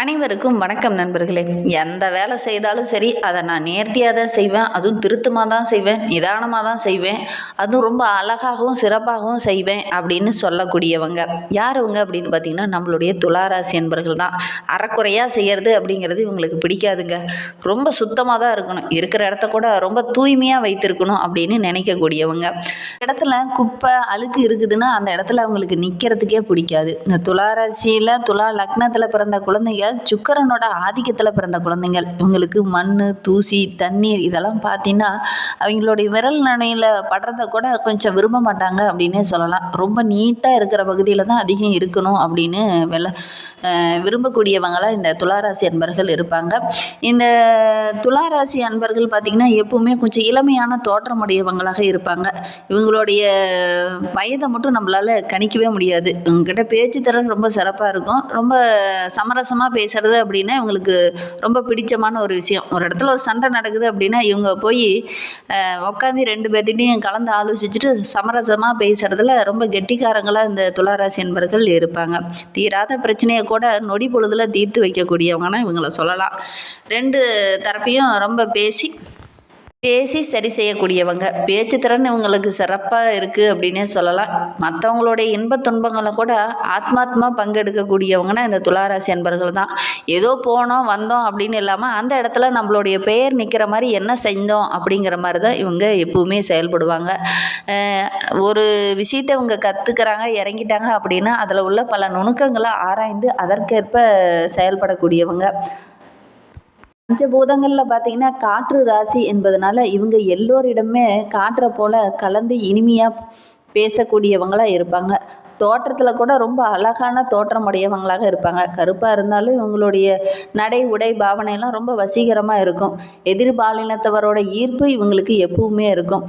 அனைவருக்கும் வணக்கம் நண்பர்களே. எந்த வேலை செய்தாலும் சரி அதை நான் நேர்த்தியாக தான் செய்வேன் அதுவும் திருத்தமாக தான் செய்வேன் நிதானமாக தான் செய்வேன் அதுவும் ரொம்ப அழகாகவும் சிறப்பாகவும் செய்வேன் அப்படின்னு சொல்லக்கூடியவங்க. யாருவங்க அப்படின்னு பார்த்தீங்கன்னா நம்மளுடைய துளாராசி என்பர்கள் தான். அறக்குறையாக செய்கிறது அப்படிங்கிறது இவங்களுக்கு பிடிக்காதுங்க. ரொம்ப சுத்தமாக தான் இருக்கணும். இருக்கிற இடத்த கூட ரொம்ப தூய்மையாக வைத்திருக்கணும் அப்படின்னு நினைக்கக்கூடியவங்க. இடத்துல குப்பை அழுக்கு இருக்குதுன்னா அந்த இடத்துல அவங்களுக்கு நிற்கிறதுக்கே பிடிக்காது. இந்த துளாராசியில் துலா லக்னத்தில் பிறந்த குழந்தைங்க சுக்கரனோட ஆதிக்கத்தில் பிறந்த குழந்தைங்கள் இவங்களுக்கு மண் தூசி தண்ணீர் இதெல்லாம் பார்த்தீங்கன்னா அவங்களுடைய விரல் நனையில் படுறத கூட கொஞ்சம் விரும்ப மாட்டாங்க அப்படின்னே சொல்லலாம். ரொம்ப நீட்டாக இருக்கிற பகுதியில் தான் அதிகம் இருக்கணும் அப்படின்னு வெள்ள விரும்பக்கூடியவங்களாக இந்த துளாராசி அன்பர்கள் இருப்பாங்க. இந்த துளாராசி அன்பர்கள் பார்த்திங்கன்னா எப்போவுமே கொஞ்சம் இளமையான தோற்றமுடையவங்களாக இருப்பாங்க. இவங்களுடைய வயதை மட்டும் நம்மளால் கணிக்கவே முடியாது. இவங்ககிட்ட பேச்சு திறன் ரொம்ப சிறப்பாக இருக்கும். ரொம்ப சமரசமாக பேசுகிறது அப்படின்னா இவங்களுக்கு ரொம்ப பிடிச்சமான ஒரு விஷயம். ஒரு இடத்துல ஒரு சண்டை நடக்குது அப்படின்னா இவங்க போய் உட்காந்து ரெண்டு பேர்த்திட்டையும் கலந்து ஆலோசிச்சுட்டு சமரசமாக பேசுகிறதுல ரொம்ப கெட்டிக்காரங்களாக இந்த துளாராசி என்பர்கள் இருப்பாங்க. தீராத பிரச்சனையை கூட நொடி பொழுதில் தீர்த்து வைக்கக்கூடியவங்கன்னா இவங்கள சொல்லலாம். ரெண்டு தரப்பையும் ரொம்ப பேசி பேசி சரி செய்யக்கூடியவங்க. பேச்சு திறன் இவங்களுக்கு சிறப்பாக இருக்குது அப்படின்னே சொல்லலாம். மற்றவங்களுடைய இன்பத் துன்பங்களை கூட ஆத்மாத்மா பங்கெடுக்கக்கூடியவங்கன்னா இந்த துளாராசி அன்பர்கள் தான். ஏதோ போனோம் வந்தோம் அப்படின்னு இல்லாமல் அந்த இடத்துல நம்மளுடைய பெயர் நிற்கிற மாதிரி என்ன செஞ்சோம் அப்படிங்கிற மாதிரி தான் இவங்க எப்பவுமே செயல்படுவாங்க. ஒரு விஷயத்தை இவங்க கற்றுக்கிறாங்க இறங்கிட்டாங்க அப்படின்னா அதில் உள்ள பல நுணுக்கங்களை ஆராய்ந்து அதற்கேற்ப செயல்படக்கூடியவங்க. பஞ்சபூதங்களில் பார்த்தீங்கன்னா காற்று ராசி என்பதனால இவங்க எல்லோரிடமே காற்றை போல கலந்து இனிமையாக பேசக்கூடியவங்களாக இருப்பாங்க. தோற்றத்தில் கூட ரொம்ப அழகான தோற்றம் உடையவங்களாக இருப்பாங்க. கருப்பாக இருந்தாலும் இவங்களுடைய நடை உடை பாவனையெல்லாம் ரொம்ப வசீகரமாக இருக்கும். எதிர்பாலினத்தவரோட ஈர்ப்பு இவங்களுக்கு எப்பவுமே இருக்கும்.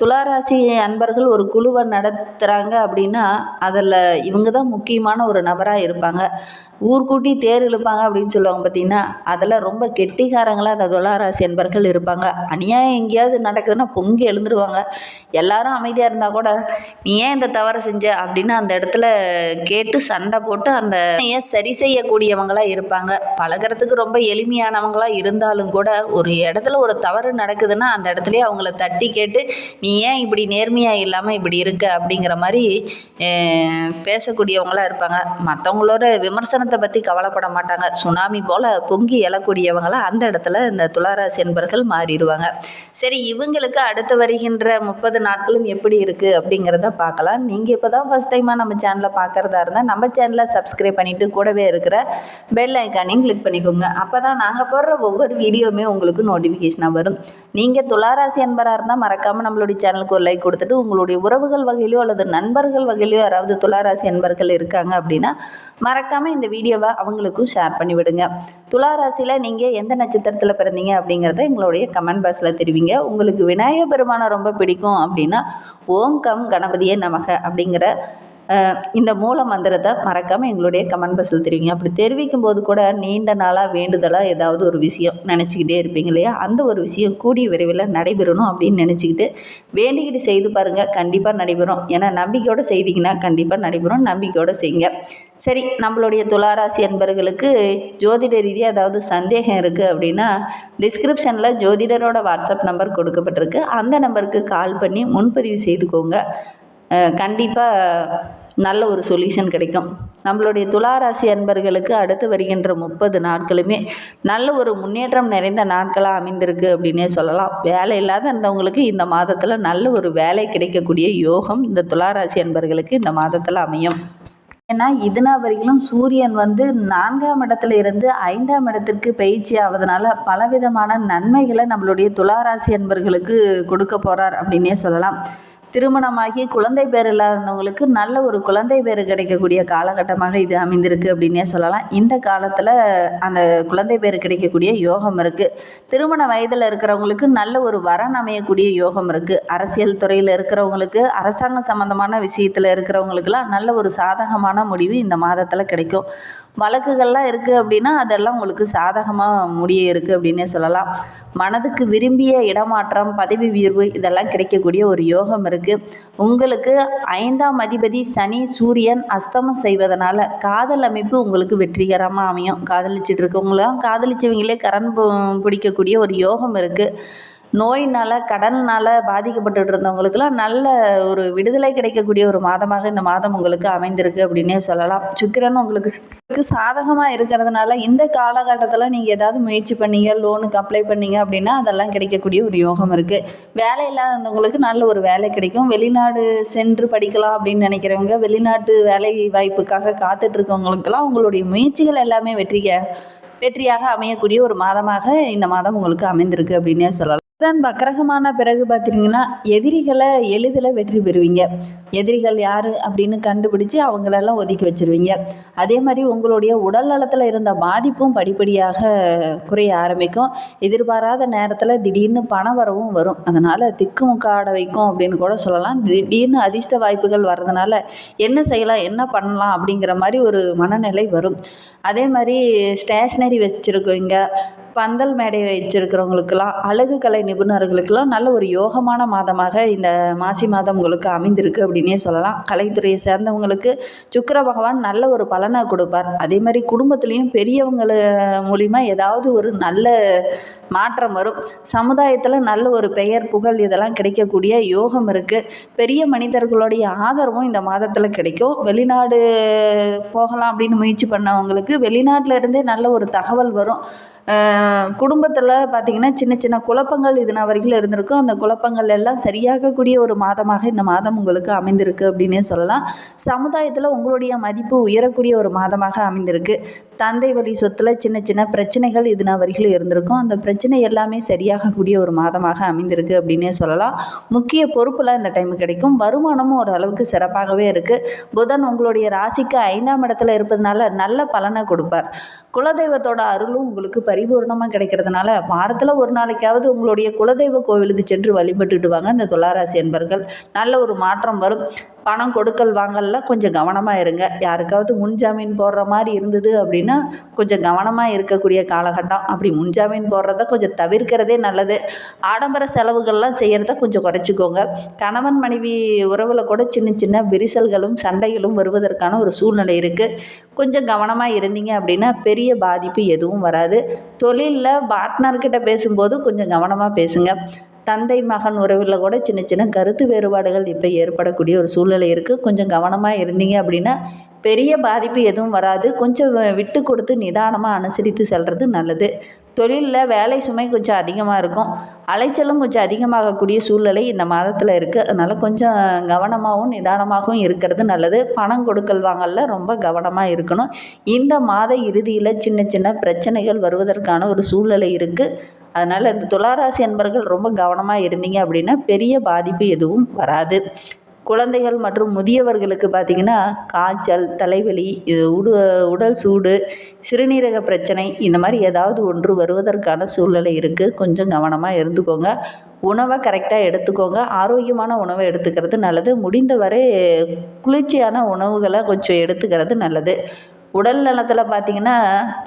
துளாராசி அன்பர்கள் ஒரு குழுவை நடத்துகிறாங்க அப்படின்னா அதில் இவங்க தான் முக்கியமான ஒரு நபராக இருப்பாங்க. ஊர்கூட்டி தேர் இழுப்பாங்க அப்படின்னு சொல்லுவாங்க பார்த்தீங்கன்னா அதில் ரொம்ப கெட்டிக்காரங்களாக அந்த துளாராசி அன்பர்கள் இருப்பாங்க. அநியாயம் எங்கேயாவது நடக்குதுன்னா பொங்கி எழுந்துருவாங்க. எல்லாரும் அமைதியாக இருந்தால் கூட நீ ஏன் இந்த தவறை செஞ்ச? அப்படின்னு அந்த இடத்துல கேட்டு சண்டை போட்டு அந்த ஏன் சரி செய்யக்கூடியவங்களாக இருப்பாங்க. பழகுறதுக்கு ரொம்ப எளிமையானவங்களாக இருந்தாலும் கூட ஒரு இடத்துல ஒரு தவறு நடக்குதுன்னா அந்த இடத்துலையே அவங்கள தட்டி கேட்டு நீ ஏன் இப்படி நேர்மையாக இல்லாமல் இப்படி இருக்க? அப்படிங்கிற மாதிரி பேசக்கூடியவங்களாக இருப்பாங்க. மற்றவங்களோட விமர்சனத்தை பற்றி கவலைப்பட மாட்டாங்க. சுனாமி போல் பொங்கி எழக்கூடியவங்களாம் அந்த இடத்துல இந்த துளாராசி என்பர்கள் மாறிடுவாங்க. சரி இவங்களுக்கு அடுத்து வருகின்ற முப்பது நாட்களும் எப்படி இருக்குது அப்படிங்கிறத பார்க்கலாம். நீங்கள் இப்போ தான் ஃபஸ்ட் டைமாக நம்ம சேனலை பார்க்குறதா இருந்தால் நம்ம சேனலை சப்ஸ்கிரைப் பண்ணிவிட்டு கூடவே இருக்கிற பெல் ஐக்கானையும் கிளிக் பண்ணிக்கோங்க. அப்போ தான் நாங்கள் போடுற ஒவ்வொரு வீடியோவுமே உங்களுக்கு நோட்டிஃபிகேஷனாக வரும். நீங்கள் துளாராசி அன்பராக இருந்தால் மறக்காமல் நம்மளுடைய சேனலுக்கு ஒரு லைக் கொடுத்துட்டு உங்களுடைய உறவுகள் வகையிலோ அல்லது நண்பர்கள் வகையிலோ யாராவது துளாராசி நண்பர்கள் இருக்காங்க அப்படின்னா மறக்காமல் இந்த வீடியோவை அவங்களுக்கும் ஷேர் பண்ணி விடுங்க துளாராசியில் நீங்கள் எந்த நட்சத்திரத்தில் பிறந்தீங்க அப்படிங்கிறத எங்களுடைய கமெண்ட் பாக்ஸில் தெரிவிங்க. உங்களுக்கு விநாயகர் பெருமானை ரொம்ப பிடிக்கும் அப்படின்னா ஓம் கம் கணபதியே நமக அப்படிங்கிற இந்த மூல மந்திரத்தை மறக்காமல் எங்களுடைய கமெண்ட் பாக்ஸில் தெரிவிங்க. அப்படி தெரிவிக்கும் போது கூட நீண்ட நாளாக வேண்டுதலாக ஏதாவது ஒரு விஷயம் நினச்சிக்கிட்டே இருப்பீங்க இல்லையா? அந்த ஒரு விஷயம் கூடிய விரைவில் நடைபெறணும் அப்படின்னு நினச்சிக்கிட்டு வேண்டிக்கிட்டு செய்து பாருங்கள் கண்டிப்பாக நடைபெறும். ஏன்னா நம்பிக்கையோடு செய்திங்கன்னா கண்டிப்பாக நடைபெறும். நம்பிக்கையோடு செய்யுங்க. சரி நம்மளுடைய துளாராசி அன்பர்களுக்கு ஜோதிட ரீதியாக ஏதாவது சந்தேகம் இருக்குது அப்படின்னா டிஸ்கிரிப்ஷனில் ஜோதிடரோட வாட்ஸ்அப் நம்பர் கொடுக்கப்பட்டிருக்கு. அந்த நம்பருக்கு கால் பண்ணி முன்பதிவு செய்துக்கோங்க. கண்டிப்பாக நல்ல ஒரு சொல்யூஷன் கிடைக்கும். நம்மளுடைய துளாராசி அன்பர்களுக்கு அடுத்து வருகின்ற முப்பது நாட்களுமே நல்ல ஒரு முன்னேற்றம் நிறைந்த நாட்களாக அமைந்திருக்கு அப்படின்னே சொல்லலாம். வேலை இல்லாத இருந்தவங்களுக்கு இந்த மாதத்தில் நல்ல ஒரு வேலை கிடைக்கக்கூடிய யோகம் இந்த துளாராசி அன்பர்களுக்கு இந்த மாதத்தில் அமையும். ஏன்னா இதுனா வரைக்கும் சூரியன் வந்து நான்காம் இடத்துல இருந்து ஐந்தாம் இடத்திற்கு பயிற்சி ஆவதனால பலவிதமான நன்மைகளை நம்மளுடைய துளாராசி அன்பர்களுக்கு கொடுக்க போகிறார் அப்படின்னே சொல்லலாம். திருமணமாகி குழந்தை பேர் இல்லாதவங்களுக்கு நல்ல ஒரு குழந்தை பேர் கிடைக்கக்கூடிய காலகட்டமாக இது அமைந்திருக்கு அப்படின்னே சொல்லலாம். இந்த காலத்தில் அந்த குழந்தை பேர் கிடைக்கக்கூடிய யோகம் இருக்குது திருமண வயதில் இருக்கிறவங்களுக்கு நல்ல ஒரு வரன் அமையக்கூடிய யோகம் இருக்குது அரசியல் துறையில் இருக்கிறவங்களுக்கு அரசாங்க சம்மந்தமான விஷயத்தில் இருக்கிறவங்களுக்கெல்லாம் நல்ல ஒரு சாதகமான முடிவு இந்த மாதத்தில் கிடைக்கும். வழக்குகள்லாம் இருக்குது அப்படின்னா அதெல்லாம் உங்களுக்கு சாதகமாக முடிய இருக்குது அப்படின்னே சொல்லலாம். மனதுக்கு விரும்பிய இடமாற்றம் பதவி உயர்வு இதெல்லாம் கிடைக்கக்கூடிய ஒரு யோகம் இருக்குது உங்களுக்கு ஐந்தாம் அதிபதி சனி சூரியன் அஸ்தமம் செய்வதனால காதல் அமைப்பு உங்களுக்கு வெற்றிகரமாக அமையும். காதலிச்சிட்டு இருக்கவங்களாம் காதலிச்சவங்களே கரண் பு- பிடிக்கக்கூடிய ஒரு யோகம் இருக்குது நோயினால் கடனால் பாதிக்கப்பட்டுட்டு இருந்தவங்களுக்கெல்லாம் நல்ல ஒரு விடுதலை கிடைக்கக்கூடிய ஒரு மாதமாக இந்த மாதம் உங்களுக்கு அமைந்திருக்கு அப்படின்னே சொல்லலாம். சுக்கிரன் உங்களுக்கு உங்களுக்கு சாதகமாக இருக்கிறதுனால இந்த காலகட்டத்தில் நீங்கள் ஏதாவது முயற்சி பண்ணீங்க லோனுக்கு அப்ளை பண்ணீங்க அப்படின்னா அதெல்லாம் கிடைக்கக்கூடிய ஒரு யோகம் இருக்குது வேலை இல்லாதவங்களுக்கு நல்ல ஒரு வேலை கிடைக்கும். வெளிநாடு சென்று படிக்கலாம் அப்படின்னு நினைக்கிறவங்க வெளிநாட்டு வேலை வாய்ப்புக்காக காத்துட்டு இருக்கவங்களுக்கெல்லாம் உங்களுடைய முயற்சிகள் எல்லாமே வெற்றிக வெற்றியாக அமையக்கூடிய ஒரு மாதமாக இந்த மாதம் உங்களுக்கு அமைந்திருக்கு அப்படின்னே சொல்லலாம். சுக்கிரன் வக்கரகமான பிறகு பார்த்தீங்கன்னா எதிரிகளை எளிதில் வெற்றி பெறுவீங்க. எதிரிகள் யார் அப்படின்னு கண்டுபிடிச்சி அவங்களெல்லாம் ஒதுக்கி வச்சிருவீங்க. அதே மாதிரி உங்களுடைய உடல் நலத்தில் இருந்த பாதிப்பும் படிப்படியாக குறைய ஆரம்பிக்கும். எதிர்பாராத நேரத்தில் திடீர்னு பண வரவும் வரும். அதனால் திக்குமுக்காட வைக்கும் அப்படின்னு கூட சொல்லலாம். திடீர்னு அதிர்ஷ்ட வாய்ப்புகள் வர்றதுனால என்ன செய்யலாம் என்ன பண்ணலாம் அப்படிங்கிற மாதிரி ஒரு மனநிலை வரும். அதே மாதிரி ஸ்டேஷ்னரி வச்சுருக்கீங்க பந்தல் மேடை வச்சிருக்கிறவங்களுக்கெல்லாம் அழகு கலை நிபுணர்களுக்கெல்லாம் நல்ல ஒரு யோகமான மாதமாக இந்த மாசி மாதம் உங்களுக்கு அமைந்திருக்கு அப்படின்னே சொல்லலாம். கலைத்துறையை சேர்ந்தவங்களுக்கு சுக்கர பகவான் நல்ல ஒரு பலனை கொடுப்பார். அதே மாதிரி குடும்பத்துலேயும் பெரியவங்கள மூலிமா ஏதாவது ஒரு நல்ல மாற்றம் வரும். சமுதாயத்தில் நல்ல ஒரு பெயர் புகழ் இதெல்லாம் கிடைக்கக்கூடிய யோகம் இருக்குது பெரிய மனிதர்களுடைய ஆதரவும் இந்த மாதத்தில் கிடைக்கும். வெளிநாடு போகலாம் அப்படின்னு முயற்சி பண்ணவங்களுக்கு வெளிநாட்டில் இருந்தே நல்ல ஒரு தகவல் வரும். குடும்பத்தில் பார்த்திங்கன்னா சின்ன சின்ன குழப்பங்கள் இது நான் வரைக்கும் இருந்திருக்கும். அந்த குழப்பங்கள் எல்லாம் சரியாகக்கூடிய ஒரு மாதமாக இந்த மாதம் உங்களுக்கு அமைந்திருக்கு அப்படின்னே சொல்லலாம். சமுதாயத்தில் உங்களுடைய மதிப்பு உயரக்கூடிய ஒரு மாதமாக அமைந்திருக்கு. தந்தை வழி சொத்தில் சின்ன சின்ன பிரச்சனைகள் இது நான் வரைக்கும் இருந்திருக்கும். அந்த பிரச்சனை எல்லாமே சரியாகக்கூடிய ஒரு மாதமாக அமைந்திருக்கு அப்படின்னே சொல்லலாம். முக்கிய பொறுப்புலாம் இந்த டைம் கிடைக்கும். வருமானமும் ஓரளவுக்கு சிறப்பாகவே இருக்குது புதன் உங்களுடைய ராசிக்கு ஐந்தாம் இடத்துல இருப்பதனால நல்ல பலனை கொடுப்பார். குலதெய்வத்தோட அருளும் உங்களுக்கு பரிபூர்ணமாக கிடைக்கிறதுனால வாரத்தில் ஒரு நாளைக்காவது உங்களுடைய குலதெய்வ கோவிலுக்கு சென்று வழிபட்டுட்டு வாங்க. இந்த துளாராசி என்பர்கள் நல்ல ஒரு மாற்றம் வரும். பணம் கொடுக்கல் வாங்கல்ல கொஞ்சம் கவனமாக இருங்க. யாருக்காவது முன்ஜாமீன் போடுற மாதிரி இருந்தது அப்படின்னு கொஞ்சம் கவனமாக இருக்கக்கூடிய காலகட்டம். அப்படி முன்ஜாமீன் போடுறத கொஞ்சம் தவிர்க்கிறதே நல்லது. ஆடம்பர செலவுகள்லாம் செய்கிறத கொஞ்சம் குறைச்சிக்கோங்க. கணவன் மனைவி உறவில் கூட சின்ன சின்ன விரிசல்களும் சண்டைகளும் வருவதற்கான ஒரு சூழ்நிலை இருக்குது கொஞ்சம் கவனமாக இருந்தீங்க அப்படின்னா பெரிய பாதிப்பு எதுவும் வராது. தொழிலில் பார்ட்னர்கிட்ட பேசும்போது கொஞ்சம் கவனமாக பேசுங்க. தந்தை மகன் உறவில் கூட சின்ன சின்ன கருத்து வேறுபாடுகள் இப்போ ஏற்படக்கூடிய ஒரு சூழ்நிலை இருக்குது கொஞ்சம் கவனமாக இருந்தீங்க அப்படின்னா பெரிய பாதிப்பு எதுவும் வராது. கொஞ்சம் விட்டு கொடுத்து நிதானமாக அனுசரித்து செல்வது நல்லது. தொழிலில் வேலை சுமை கொஞ்சம் அதிகமாக இருக்கும். அலைச்சலும் கொஞ்சம் அதிகமாகக்கூடிய சூழ்நிலை இந்த மாதத்தில் இருக்குது அதனால் கொஞ்சம் கவனமாகவும் நிதானமாகவும் இருக்கிறது நல்லது. பணம் கொடுக்கல் வாங்கலில் ரொம்ப கவனமாக இருக்கணும். இந்த மாத இறுதியில் சின்ன சின்ன பிரச்சனைகள் வருவதற்கான ஒரு சூழ்நிலை இருக்குது அதனால் இந்த துளாராசி அன்பர்கள் ரொம்ப கவனமாக இருந்தீங்க அப்படின்னா பெரிய பாதிப்பு எதுவும் வராது. குழந்தைகள் மற்றும் முதியவர்களுக்கு பார்த்திங்கன்னா காய்ச்சல் தலைவலி இது உடு உடல் சூடு சிறுநீரக பிரச்சனை இந்த மாதிரி ஏதாவது ஒன்று வருவதற்கான சூழ்நிலை இருக்குது கொஞ்சம் கவனமாக இருந்துக்கோங்க. உணவை கரெக்டாக எடுத்துக்கோங்க. ஆரோக்கியமான உணவை எடுத்துக்கிறது நல்லது. முடிந்தவரை குளிர்ச்சியான உணவுகளை கொஞ்சம் எடுத்துக்கிறது நல்லது. உடல் நலத்தில் பார்த்தீங்கன்னா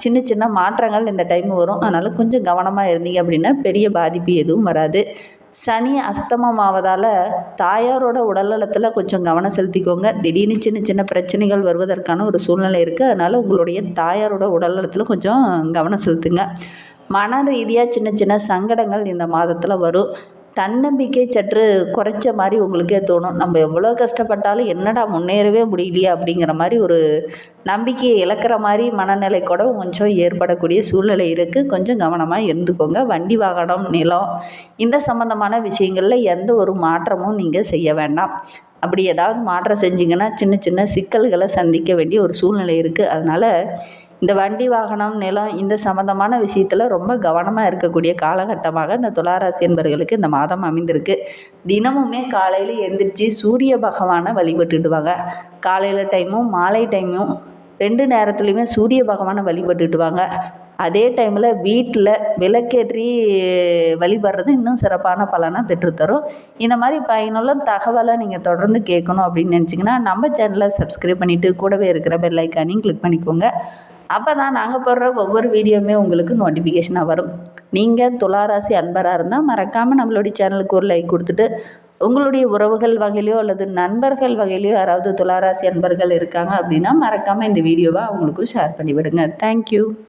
சின்ன சின்ன மாற்றங்கள் இந்த டைம் வரும். அதனால் கொஞ்சம் கவனமாக இருந்தீங்க அப்படின்னா பெரிய பாதிப்பு எதுவும் வராது. சனி அஸ்தமம் ஆவதால் தாயாரோட உடல் நலத்தில் கொஞ்சம் கவனம் செலுத்திக்கோங்க. திடீர்னு சின்ன சின்ன பிரச்சனைகள் வருவதற்கான ஒரு சூழ்நிலை இருக்குது அதனால் உங்களுடைய தாயாரோட உடல் நலத்தில் கொஞ்சம் கவனம் செலுத்துங்க. மன ரீதியாக சின்ன சின்ன சங்கடங்கள் இந்த மாதத்தில் வரும். தன்னம்பிக்கை சற்று குறைச்ச மாதிரி உங்களுக்கே தோணும். நம்ம எவ்வளோ கஷ்டப்பட்டாலும் என்னடா முன்னேறவே முடியலையே அப்படிங்கிற மாதிரி ஒரு நம்பிக்கையை இழக்கிற மாதிரி மனநிலை கூட கொஞ்சம் ஏற்படக்கூடிய சூழ்நிலை இருக்குது கொஞ்சம் கவனமாக இருந்துக்கோங்க. வண்டி வாகனம் நிலம் இந்த சம்மந்தமான விஷயங்களில் எந்த ஒரு மாற்றமும் நீங்கள் செய்ய வேண்டாம். அப்படி ஏதாவது மாற்றம் செஞ்சீங்கன்னா சின்ன சின்ன சிக்கல்களை சந்திக்க வேண்டிய ஒரு சூழ்நிலை இருக்குது அதனால் இந்த வண்டி வாகனம் நிலம் இந்த சம்மந்தமான விஷயத்தில் ரொம்ப கவனமாக இருக்கக்கூடிய காலகட்டமாக இந்த துளாராசி என்பவர்களுக்கு இந்த மாதம் அமைந்திருக்கு. தினமுமே காலையில் எழுந்திரிச்சு சூரிய பகவானை வழிபட்டுடுவாங்க காலையில் டைமும் மாலை டைமும் ரெண்டு நேரத்துலையுமே சூரிய பகவானை வழிபட்டுடுவாங்க அதே டைமில் வீட்டில் விளக்கேற்றி வழிபடுறது இன்னும் சிறப்பான பலனாக பெற்றுத்தரும். இந்த மாதிரி பயனுள்ள தகவலை நீங்கள் தொடர்ந்து கேட்கணும் அப்படின்னு நினச்சிங்கன்னா நம்ம சேனலை சப்ஸ்கிரைப் பண்ணிவிட்டு கூடவே இருக்கிற பெல் ஐக்கானையும் கிளிக் பண்ணிக்கோங்க. அப்போ தான் நாங்கள் போடுற ஒவ்வொரு வீடியோவுமே உங்களுக்கு நோட்டிஃபிகேஷனாக வரும். நீங்கள் துளாராசி அன்பராக இருந்தால் மறக்காமல் நம்மளுடைய சேனலுக்கு ஒரு லைக் கொடுத்துட்டு உங்களுடைய உறவுகள் வகையிலையோ அல்லது நண்பர்கள் வகையிலையோ யாராவது துளாராசி அன்பர்கள் இருக்காங்க அப்படின்னா மறக்காமல் இந்த வீடியோவை அவங்களுக்கும் ஷேர் பண்ணிவிடுங்க. தேங்க்யூ